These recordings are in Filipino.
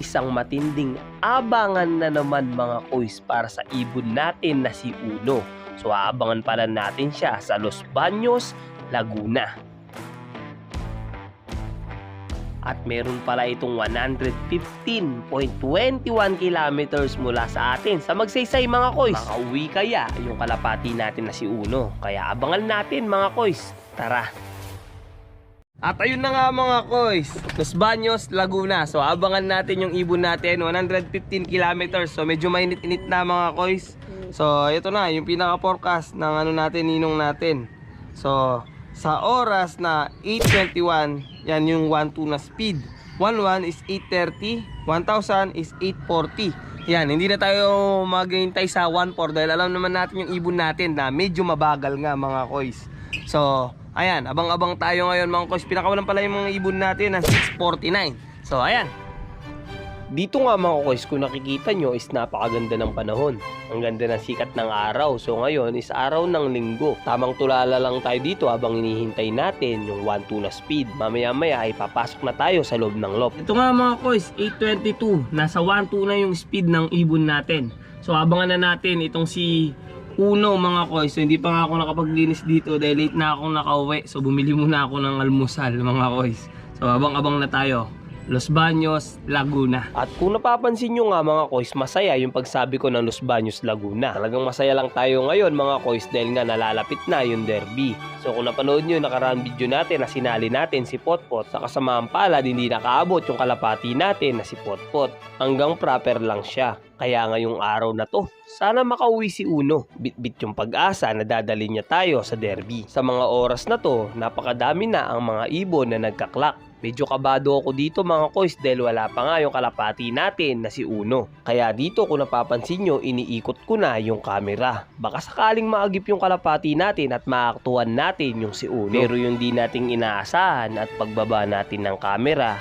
isang matinding abangan na naman mga koys para sa ibon natin na si Uno. So aabangan pala natin siya sa Los Baños, Laguna. At meron pala itong 115.21 kilometers mula sa atin sa magsaysay mga koys. Makauwi kaya yung kalapati natin na si Uno. Kaya abangan natin mga koys. Tara! At ayun na nga mga koys, Los Baños, Laguna. So abangan natin yung ibon natin, 115 kilometers. So medyo mainit-init na mga koys. So ito na, yung pinaka-forecast ng ano natin, ninong natin. So sa oras na 8.21, yan yung 1.2 na speed. 1.1 is 8.30, 1,000 is 8.40. Yan, hindi na tayo maghihintay sa 1.4 dahil alam naman natin yung ibon natin na medyo mabagal nga mga koys. So, ayan, abang-abang tayo ngayon mga koys. Pinakawalan pala yung mga ibon natin na 6.49. So, ayan. Dito nga mga koys, kung nakikita nyo is napakaganda ng panahon. Ang ganda ng sikat ng araw. So ngayon is araw ng linggo. Tamang tulala lang tayo dito habang hinihintay natin yung 1-2 na speed. Mamaya maya ay papasok na tayo sa loob ng loft. Ito nga mga koys, 8.22. Nasa 1-2 na yung speed ng ibon natin. So abangan na natin itong si Uno mga koys. So hindi pa nga ako nakapaglinis dito dahil late na akong nakauwi. So bumili muna ako ng almusal mga koys. So abang-abang na tayo. Los Baños, Laguna. At kung napapansin nyo nga mga koys, masaya yung pagsabi ko ng Los Baños, Laguna. Talagang masaya lang tayo ngayon mga koys dahil nga nalalapit na yung derby. So kung napanood nyo yung nakaraan video natin na sinali natin si Potpot, sa kasamaang palad hindi nakaabot yung kalapati natin na si Potpot. Hanggang proper lang siya. Kaya ngayong araw na to, sana makauwi si Uno. Bit-bit yung pag-asa na dadali niya tayo sa derby. Sa mga oras na to, napakadami na ang mga ibon na nagkaklak. Medyo kabado ako dito mga koys dahil wala pa nga yung kalapati natin na si Uno. Kaya dito kung napapansin nyo, iniikot ko na yung camera. Baka sakaling maagip yung kalapati natin at maaktuhan natin yung si Uno. Pero yung di nating inaasahan at pagbaba natin ng camera,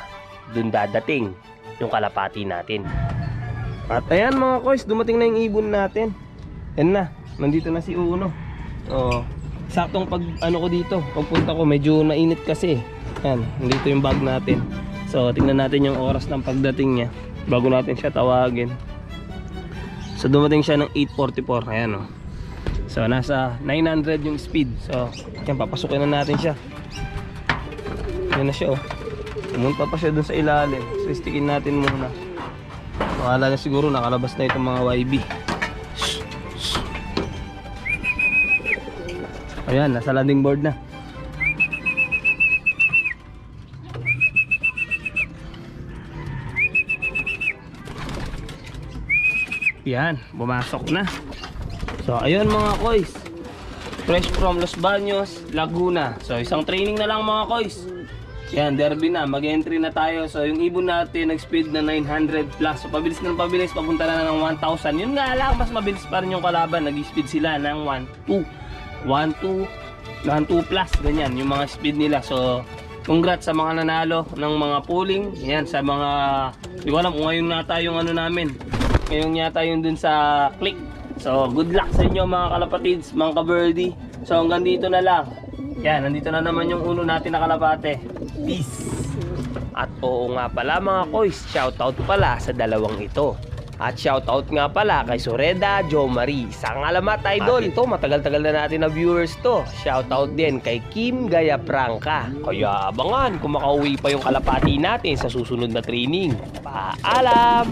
dun dadating yung kalapati natin. At ayan mga koys, dumating na yung ibon natin. Yan na, nandito na si Uno. So, saktong pag ano ko dito, pagpunta ko medyo mainit kasi. Yan, nandito yung bag natin. So, tingnan natin yung oras ng pagdating niya bago natin siya tawagin. So, dumating siya ng 8.44. Ayan o. So, nasa 900 yung speed. So, yan, papasukin na natin siya. Yan na siya o. Pumunta pa siya dun sa ilalim. So, stickin natin muna. Makala na siguro nakalabas na itong mga YB. Ayan, nasa landing board na. Yan, bumasok na. So, ayun mga koys. Fresh from Los Baños, Laguna. So, isang training na lang mga koys. Yan, derby na. Mag-entry na tayo. So, yung ibon natin, nag-speed na 900 plus. So, pabilis na ng pabilis. Papunta na ng 1,000. Yun nga lang, mas mabilis pa rin yung kalaban. Nag-speed sila ng 1, 2, 1, 2, 1, 2 plus. Ganyan, yung mga speed nila. So, congrats sa mga nanalo ng mga pooling. Yan, sa mga, di ko alam ngayon nata yung ano namin. Ngayon yata yung dun sa click. So, good luck sa inyo mga kalapatids, mga ka-birdie. So, hanggang dito na lang. Yan, nandito na naman yung uno natin na kalapate. Peace! At oo nga pala mga koys, shoutout pala sa dalawang ito. At shoutout nga pala kay Soreda Jo Marie, isang alamat idol. At ito, matagal-tagal na natin na viewers to. Shoutout din kay Kim Gaya Prangka. Kaya abangan kung makauwi pa yung kalapati natin sa susunod na training. Paalam!